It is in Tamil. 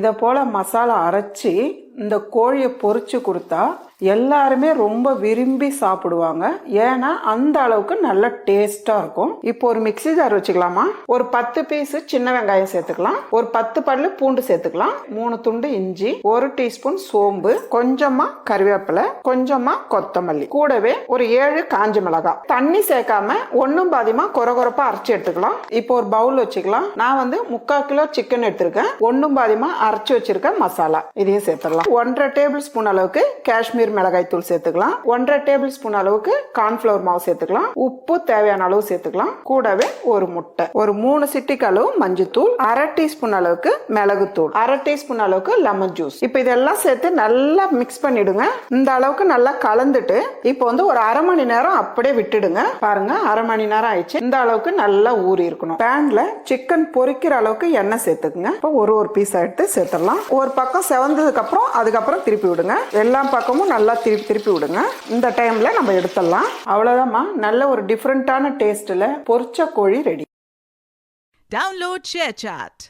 இதை போல் மசாலா அரைச்சி இந்த கோழியை பொறிச்சு கொடுத்தா எல்லாருமே ரொம்ப விரும்பி சாப்பிடுவாங்க. ஏன்னா அந்த அளவுக்கு நல்ல டேஸ்டா இருக்கும். இப்போ ஒரு மிக்ஸி ஜார் வச்சுக்கலாமா? ஒரு பத்து பீஸ் சின்ன வெங்காயம் சேர்த்துக்கலாம். ஒரு பத்து பல்லு பூண்டு சேர்த்துக்கலாம். மூணு துண்டு இஞ்சி ஒரு டீஸ்பூன் சோம்பு கொஞ்சமா கருவேப்பிலை கொஞ்சமா கொத்தமல்லி. கூடவே ஒரு ஏழு காஞ்ச மிளகாய். தண்ணி சேர்க்காம ஒன்னும் பாதியமா கொர கொரப்பா அரைச்சு எடுத்துக்கலாம். இப்போ ஒரு பவுல் வச்சுக்கலாம். நான் வந்து முக்கால் கிலோ சிக்கன் எடுத்திருக்கேன். ஒன்னும் பாதியமா அரைச்சு வச்சிருக்க மசாலா. இதையும் சேர்த்துடலாம். ஒன்றரை டேபிள் ஸ்பூன் அளவுக்கு காஷ்மீர் மிளகாய் தூள் சேர்த்துக்கலாம். ஒன்றரை டேபிள் ஸ்பூன் அளவுக்கு கார்ன்ஃபிளவர் மாவு சேர்த்துக்கலாம். உப்பு தேவையான அளவு சேர்த்துக்கலாம். கூடவே ஒரு முட்டை. ஒரு மூணு சிட்டிக்கு அளவு மஞ்சத்தூள் அரை டீஸ்பூன் அளவுக்கு மிளகுத்தூள் அரை டீஸ்பூன் அளவுக்கு லெமன் ஜூஸ். இப்போ இதெல்லாம் சேர்த்து நல்லா மிக்ஸ் பண்ணிடுங்க. இந்த அளவுக்கு நல்லா கலந்துட்டு இப்போ வந்து ஒரு அரை மணி நேரம் அப்படியே விட்டுடுங்க. பாருங்க அரை மணி நேரம் ஆயிடுச்சு. இந்த அளவுக்கு நல்லா ஊறி இருக்கணும். பேன்ல சிக்கன் பொரிக்கிற அளவுக்கு எண்ணெய் சேர்த்துக்குங்க. இப்போ ஒரு ஒரு பீஸ் எடுத்து சேர்த்துடலாம். ஒரு பக்கம் செவந்ததுக்கு அப்புறம் அதுக்கப்புறம் திருப்பி விடுங்க. எல்லா பக்கமும் நல்லா திருப்பி திருப்பி விடுங்க. இந்த டைம்ல நம்ம எடுத்துடலாம். அவ்வளோதாம்மா நல்ல ஒரு டிஃப்ரெண்டான டேஸ்ட்ல பொரிச்ச கோழி ரெடி Download சாட்